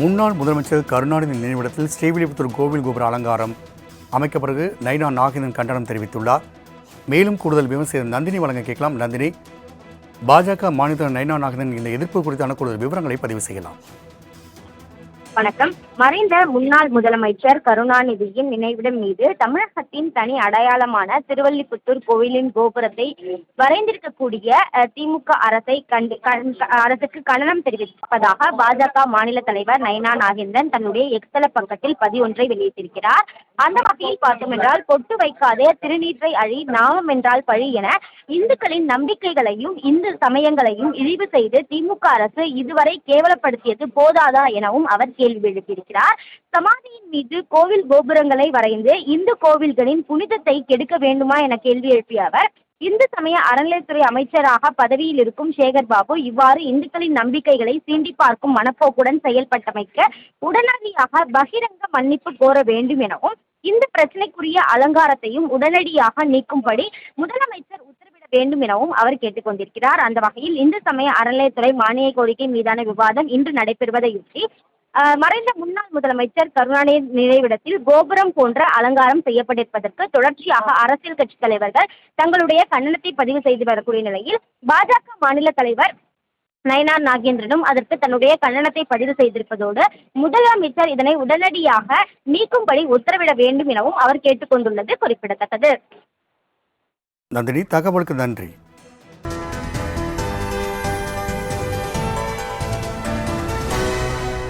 முன்னாள் முதலமைச்சர் கருணாநிதி நினைவிடத்தில் ஸ்ரீவில்லிபுத்தூர் கோவில் கோபுர அலங்காரம். அமைக்க பிறகு நைனா நாகேந்திரன் கண்டனம் தெரிவித்துள்ளார். மேலும் கூடுதல் விமர்சனம் நந்தினி வழங்க கேட்கலாம் நந்தினி. பாஜக மாநில நைனா நாகேந்திரன் இந்த எதிர்ப்பு குறித்தான கூடுதல் விவரங்களை பதிவு செய்யலாம். வணக்கம். மறைந்த முன்னாள் முதலமைச்சர் கருணாநிதியின் நினைவிடம் மீது தமிழகத்தின் தனி அடையாளமான திருவல்லிபுத்தூர் கோவிலின் கோபுரத்தை வரைந்திருக்கக்கூடிய திமுக அரசை கண்டு அரசுக்கு கண்டனம் தெரிவிப்பதாக பாஜக மாநில தலைவர் நயனா நாகேந்திரன் தன்னுடைய எக்ஸல பக்கத்தில் பதிவொன்றை வெளியிட்டிருக்கிறார். அந்த வகையில் பார்த்தோம் என்றால் பொட்டு வைக்காதே திருநீற்றை அழி நாமம் என்றால் பழி என இந்துக்களின் நம்பிக்கைகளையும் இந்து சமயங்களையும் இழிவு செய்து திமுக அரசு இதுவரை கேவலப்படுத்தியது போதாதா எனவும் அவர் கேள்வி எழுப்பியிருக்கிறார். சமாதியின் மீது கோவில் கோபுரங்களை வரைந்து இந்து கோவில்களின் புனிதத்தை கெடுக்க வேண்டுமா என கேள்வி எழுப்பிய அவர் இந்து சமய அறநிலையத்துறை அமைச்சராக பதவியில் இருக்கும் சேகர் பாபு இவ்வாறு இந்துக்களின் நம்பிக்கைகளை சீண்டி பார்க்கும் மனப்போக்குடன் செயல்பட்டமைக்க உடனடியாக பகிரங்க மன்னிப்பு கோர வேண்டும் எனவும் இந்த பிரச்சனைக்குரிய அலங்காரத்தையும் உடனடியாக நீக்கும்படி முதலமைச்சர் உத்தரவிட வேண்டும் எனவும் அவர் கேட்டுக்கொண்டிருக்கிறார் அந்த வகையில் இந்து சமய அறநிலையத்துறை மானிய கோரிக்கை மீதான விவாதம் இன்று நடைபெறுவதையொட்டி மறைந்த முன்னாள் முதலமைச்சர் கருணாநிதி நினைவிடத்தில் கோபுரம் போன்ற அலங்காரம் செய்யப்பட்டிருப்பதற்கு தொடர்ச்சியாக அரசியல் கட்சித் தலைவர்கள் தங்களுடைய கண்டனத்தை பதிவு செய்து வரக்கூடிய நிலையில் பாஜக மாநில தலைவர் நயனார் நாகேந்திரனும் அதற்கு தன்னுடைய கண்டனத்தை பதிவு செய்திருப்பதோடு முதலமைச்சர் இதனை உடனடியாக நீக்கும்படி உத்தரவிட வேண்டும் எனவும் அவர் கேட்டுக்கொண்டுள்ளது குறிப்பிடத்தக்கது. நந்தினி தகவலுக்கு நன்றி.